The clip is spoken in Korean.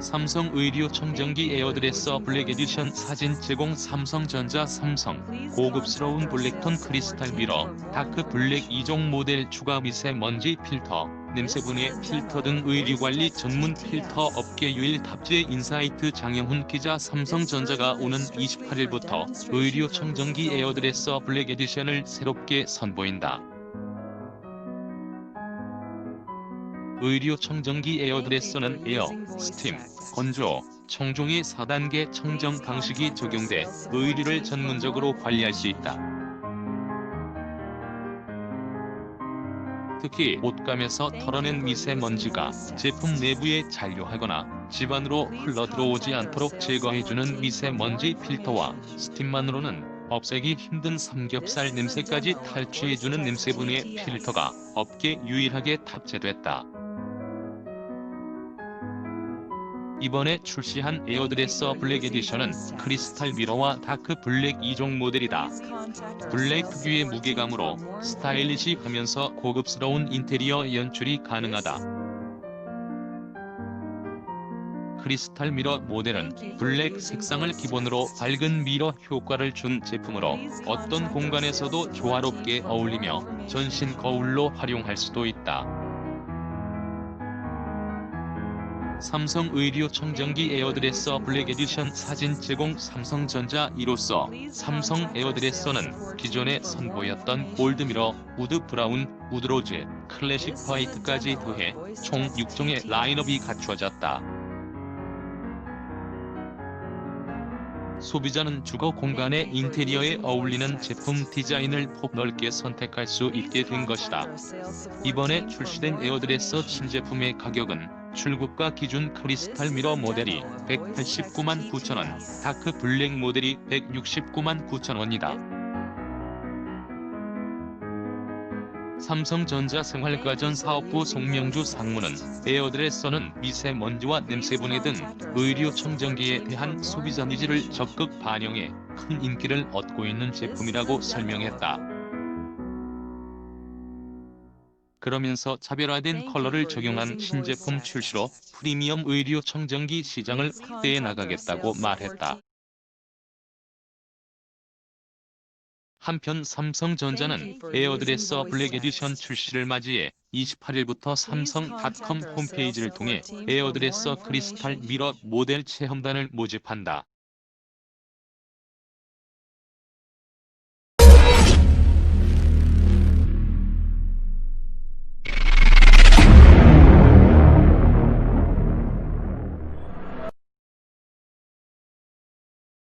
삼성 의류 청정기 에어드레서 블랙 에디션 사진 제공 삼성전자 삼성 고급스러운 블랙톤 크리스탈 미러 다크 블랙 2종 모델 추가 미세먼지 필터 냄새 분해 필터 등 의류 관리 전문 필터 업계 유일 탑재 인사이트 장영훈 기자 삼성전자가 오는 28일부터 의류 청정기 에어드레서 블랙 에디션을 새롭게 선보인다. 의류 청정기 에어드레서는 에어, 스팀, 건조, 청종의 4단계 청정 방식이 적용돼 의류를 전문적으로 관리할 수 있다. 특히 옷감에서 털어낸 미세먼지가 제품 내부에 잔류하거나 집안으로 흘러 들어오지 않도록 제거해주는 미세먼지 필터와 스팀만으로는 없애기 힘든 삼겹살 냄새까지 탈취해주는 냄새분해 필터가 업계 유일하게 탑재됐다. 이번에 출시한 에어드레서 블랙 에디션은 크리스탈 미러와 다크 블랙 2종 모델이다. 블랙 특유의 무게감으로 스타일리시하면서 고급스러운 인테리어 연출이 가능하다. 크리스탈 미러 모델은 블랙 색상을 기본으로 밝은 미러 효과를 준 제품으로 어떤 공간에서도 조화롭게 어울리며 전신 거울로 활용할 수도 있다. 삼성 의류 청정기 에어드레서 블랙 에디션 사진 제공 삼성전자 이로써 삼성 에어드레서는 기존에 선보였던 골드미러, 우드 브라운, 우드로즈, 클래식 화이트까지 더해 총 6종의 라인업이 갖춰졌다. 소비자는 주거 공간의 인테리어에 어울리는 제품 디자인을 폭넓게 선택할 수 있게 된 것이다. 이번에 출시된 에어드레서 신제품의 가격은 출고가 기준 크리스탈 미러 모델이 189만 9천원, 다크 블랙 모델이 169만 9천원이다. 삼성전자 생활가전 사업부 송명주 상무는 에어드레서는 미세먼지와 냄새분해 등 의류 청정기에 대한 소비자 니즈를 적극 반영해 큰 인기를 얻고 있는 제품이라고 설명했다. 그러면서 차별화된 컬러를 적용한 신제품 출시로 프리미엄 의류 청정기 시장을 확대해 나가겠다고 말했다. 한편 삼성전자는 에어드레서 블랙 에디션 출시를 맞이해 28일부터 삼성닷컴 홈페이지를 통해 에어드레서 크리스탈 미러 모델 체험단을 모집한다.